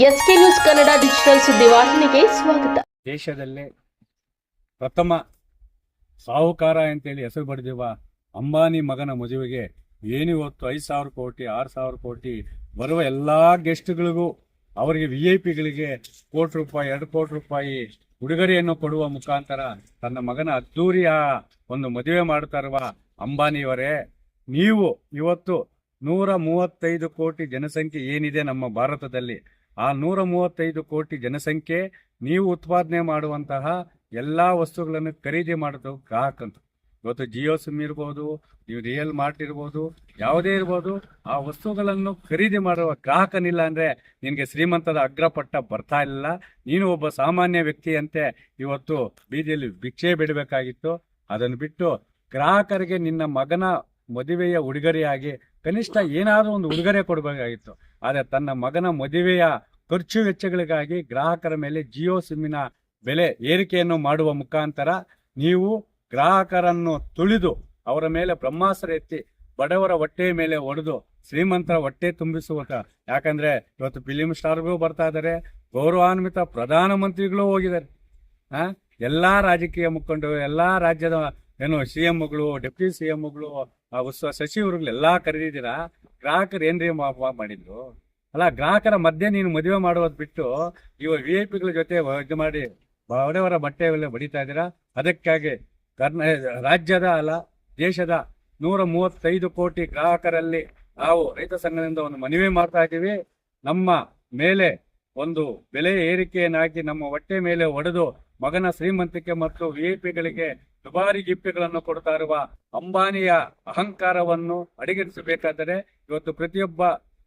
S K news Kannada digital ಸುದ್ದಿವಾಹಿನಿಗೆ ಸ್ವಾಗತ. ದೇಶದಲ್ಲೇ ಪ್ರಥಮ ಸಾಹುಕಾರ ಅಂತೇಳಿ ಹೆಸರು ಪಡೆದಿರುವ ಅಂಬಾನಿ ಮಗನ ಮದುವೆಗೆ ಏನಿವತ್ತು ಐದು ಸಾವಿರ ಕೋಟಿ, ಆರು ಸಾವಿರ ಕೋಟಿ ಬರುವ ಎಲ್ಲ ಗೆಸ್ಟ್ಗಳಿಗೂ ಅವರಿಗೆ ವಿ ಐ ಪಿಗಳಿಗೆ ಕೋಟಿ ರೂಪಾಯಿ, ಎರಡು ಕೋಟಿ ರೂಪಾಯಿ ಉಡುಗೊರೆಯನ್ನು ಕೊಡುವ ಮುಖಾಂತರ ತನ್ನ ಮಗನ ಅದ್ದೂರಿಯ ಒಂದು ಮದುವೆ ಮಾಡ್ತಾ ಇರುವ ಅಂಬಾನಿಯವರೇ. ನೀವು ಇವತ್ತು ನೂರ ಮೂವತ್ತೈದು ಕೋಟಿ ಜನಸಂಖ್ಯೆ ಏನಿದೆ ನಮ್ಮ ಭಾರತದಲ್ಲಿ? ಆ ನೂರ ಮೂವತ್ತೈದು ಕೋಟಿ ಜನಸಂಖ್ಯೆ ನೀವು ಉತ್ಪಾದನೆ ಮಾಡುವಂತಹ ಎಲ್ಲ ವಸ್ತುಗಳನ್ನು ಖರೀದಿ ಮಾಡೋದು ಗ್ರಾಹಕಂತ ಇವತ್ತು ಜಿಯೋ ಸಿಮ್ ಇರ್ಬೋದು, ನೀವು ರಿಯಲ್ ಮಾರ್ಟ್ ಇರ್ಬೋದು, ಯಾವುದೇ ಇರ್ಬೋದು, ಆ ವಸ್ತುಗಳನ್ನು ಖರೀದಿ ಮಾಡುವ ಗ್ರಾಹಕನಿಲ್ಲ ಅಂದರೆ ನಿನಗೆ ಶ್ರೀಮಂತದ ಅಗ್ರಪಟ್ಟ ಬರ್ತಾ ಇಲ್ಲ. ನೀನು ಒಬ್ಬ ಸಾಮಾನ್ಯ ವ್ಯಕ್ತಿಯಂತೆ ಇವತ್ತು ಬೀದಿಯಲ್ಲಿ ಭಿಕ್ಷೆ ಬಿಡಬೇಕಾಗಿತ್ತು. ಅದನ್ನು ಬಿಟ್ಟು ಗ್ರಾಹಕರಿಗೆ ನಿನ್ನ ಮಗನ ಮದುವೆಯ ಉಡುಗೊರೆಯಾಗಿ ಕನಿಷ್ಠ ಏನಾದರೂ ಒಂದು ಉಡುಗೊರೆ ಕೊಡಬೇಕಾಗಿತ್ತು. ಆದರೆ ತನ್ನ ಮಗನ ಮದುವೆಯ ಖರ್ಚು ವೆಚ್ಚಗಳಿಗಾಗಿ ಗ್ರಾಹಕರ ಮೇಲೆ ಜಿಯೋ ಸಿಮ್ಮಿನ ಬೆಲೆ ಏರಿಕೆಯನ್ನು ಮಾಡುವ ಮುಖಾಂತರ ನೀವು ಗ್ರಾಹಕರನ್ನು ತುಳಿದು ಅವರ ಮೇಲೆ ಬ್ರಹ್ಮಾಸ್ತ್ರ ಎತ್ತಿ ಬಡವರ ಹೊಟ್ಟೆಯ ಮೇಲೆ ಹೊಡೆದು ಶ್ರೀಮಂತರ ಹೊಟ್ಟೆ ತುಂಬಿಸುವ ಯಾಕಂದ್ರೆ ಇವತ್ತು ಫಿಲಿಂ ಸ್ಟಾರ್ಗೂ ಬರ್ತಾ ಇದ್ದಾರೆ ಗೌರವಾನ್ವಿತ ಪ್ರಧಾನಮಂತ್ರಿಗಳು ಹೋಗಿದ್ದಾರೆ. ಆ? ಎಲ್ಲಾ ರಾಜಕೀಯ ಮುಖಂಡರು, ಎಲ್ಲಾ ರಾಜ್ಯದ ಏನು ಸಿ ಎಂಗಳು ಡೆಪ್ಟಿ ಸಿ ಎಂಗಳು ಆ ಉತ್ಸವ ಸಚಿವರುಗಳು ಎಲ್ಲಾ ಕರೆದಿದ್ದೀರಾ? ಗ್ರಾಹಕರು ಏನ್ರಿ ಮಾಡಿದ್ರು? ಅಲ್ಲ, ಗ್ರಾಹಕರ ಮಧ್ಯೆ ನೀನು ಮದುವೆ ಮಾಡೋದ್ ಬಿಟ್ಟು ಇವ ವಿ ಐ ಪಿಗಳ ಜೊತೆ ಇದು ಮಾಡಿ ಬಡವರ ಬಟ್ಟೆ ಮೇಲೆ ಬಡಿತಾ ಇದ್ದೀರಾ? ಅದಕ್ಕಾಗಿ ಕರ್ನಾ, ರಾಜ್ಯದ ಅಲ್ಲ, ದೇಶದ ನೂರ ಮೂವತ್ತೈದು ಕೋಟಿ ಗ್ರಾಹಕರಲ್ಲಿ ನಾವು ರೈತ ಸಂಘದಿಂದ ಒಂದು ಮನವಿ ಮಾಡ್ತಾ ಇದ್ದೀವಿ. ನಮ್ಮ ಮೇಲೆ ಒಂದು ಬೆಲೆ ಏರಿಕೆಯನ್ನಾಗಿ ನಮ್ಮ ಹೊಟ್ಟೆ ಮೇಲೆ ಒಡೆದು ಮಗನ ಶ್ರೀಮಂತಿಕೆ ಮತ್ತು ವಿ ಐ ಪಿಗಳಿಗೆ ದುಬಾರಿ ಗಿಫ್ಟ್ಗಳನ್ನು ಕೊಡ್ತಾ ಇರುವ ಅಂಬಾನಿಯ ಅಹಂಕಾರವನ್ನು ಅಡಿಗಿರಿಸಬೇಕಾದರೆ ಇವತ್ತು ಪ್ರತಿಯೊಬ್ಬ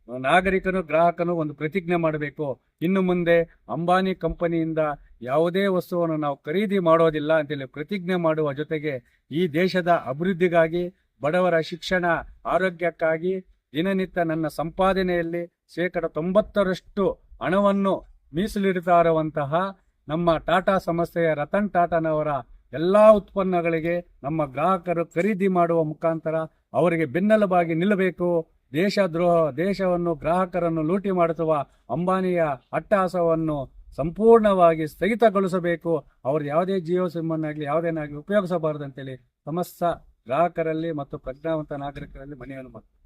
ನಾಗರಿಕನು, ಗ್ರಾಹಕನು ಒಂದು ಪ್ರತಿಜ್ಞೆ ಮಾಡಬೇಕು. ಇನ್ನು ಮುಂದೆ ಅಂಬಾನಿ ಕಂಪನಿಯಿಂದ ಯಾವುದೇ ವಸ್ತುವನ್ನು ನಾವು ಖರೀದಿ ಮಾಡೋದಿಲ್ಲ ಅಂತೇಳಿ ಪ್ರತಿಜ್ಞೆ ಮಾಡುವ ಜೊತೆಗೆ ಈ ದೇಶದ ಅಭಿವೃದ್ಧಿಗಾಗಿ, ಬಡವರ ಶಿಕ್ಷಣ ಆರೋಗ್ಯಕ್ಕಾಗಿ, ದಿನನಿತ್ಯ ನನ್ನ ಸಂಪಾದನೆಯಲ್ಲಿ ಶೇಕಡ ತೊಂಬತ್ತರಷ್ಟು ಹಣವನ್ನು ಮೀಸಲಿಡುತ್ತಾ ಇರುವಂತಹ ನಮ್ಮ ಟಾಟಾ ಸಂಸ್ಥೆಯ ರತನ್ ಟಾಟಾನವರ ಎಲ್ಲಾ ಉತ್ಪನ್ನಗಳಿಗೆ ನಮ್ಮ ಗ್ರಾಹಕರು ಖರೀದಿ ಮಾಡುವ ಮುಖಾಂತರ ಅವರಿಗೆ ಬೆನ್ನೆಲುಬಾಗಿ ನಿಲ್ಲಬೇಕು. ದೇಶದ್ರೋಹ ದೇಶವನ್ನು ಗ್ರಾಹಕರನ್ನು ಲೂಟಿ ಮಾಡುತ್ತುವ ಅಂಬಾನಿಯ ಅಟ್ಟಹಾಸವನ್ನು ಸಂಪೂರ್ಣವಾಗಿ ಸ್ಥಗಿತಗೊಳಿಸಬೇಕು. ಅವರು ಯಾವುದೇ ಜಿಯೋ ಸಿಮ್ ಅನ್ನಾಗಲಿ ಯಾವುದೇನಾಗಲಿ ಉಪಯೋಗಿಸಬಾರದು ಅಂತೇಳಿ ಸಮಸ್ತ ಗ್ರಾಹಕರಲ್ಲಿ ಮತ್ತು ಪ್ರಜ್ಞಾವಂತ ನಾಗರಿಕರಲ್ಲಿ ಮನೆಯನ್ನು ಮಾಡ್ತಾರೆ